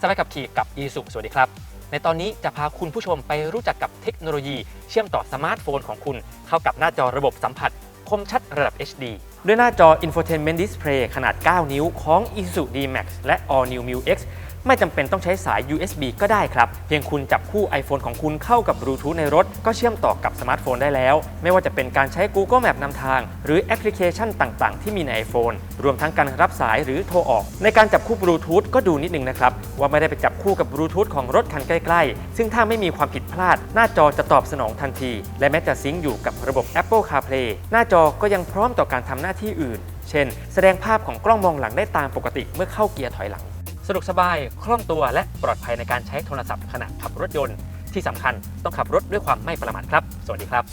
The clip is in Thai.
สบายกับขี่กับยีสุสวัสดีครับ ในตอนนี้จะพาคุณผู้ชมไปรู้จักกับเทคโนโลยี เชื่อมต่อสมาร์ทโฟนของคุณ เข้ากับหน้าจอระบบสัมผัส คมชัดระดับ HD ด้วยหน้าจอ Infotainment Display ขนาด 9 นิ้วของ Isuzu D-Max และ All New m i X ไม่จำเป็นต้องใช้สาย USB ก็ได้ครับ เพียงคุณจับคู่ iPhone ของคุณเข้ากับบลูทูธในรถ ก็เชื่อมต่อกับสมาร์ทโฟนได้แล้ว ไม่ว่าจะเป็นการใช้ Google Map นำทาง หรือแอปพลิเคชันต่างๆ ที่มีใน iPhone รวมทั้งการรับสายหรือโทรออก ในการจับคู่บลูทูธก็ดูนิดนึงนะครับ ว่าไม่ได้ไปจับคู่กับบลูทูธของรถคันใกล้ๆ ซึ่งถ้าไม่มีความผิดพลาด หน้าจอจะตอบสนองทันที และแม้จะซิงก์อยู่กับระบบ Apple CarPlay หน้าจอก็ยังพร้อมต่อการทำหน้าที่อื่น เช่น แสดงภาพของกล้องมองหลังได้ตามปกติเมื่อเข้าเกียร์ถอยหลัง สะดวกสบาย คล่องตัวและปลอดภัยในการใช้โทรศัพท์ขณะขับรถยนต์ ที่สำคัญต้องขับรถด้วยความไม่ประมาทครับ สวัสดีครับ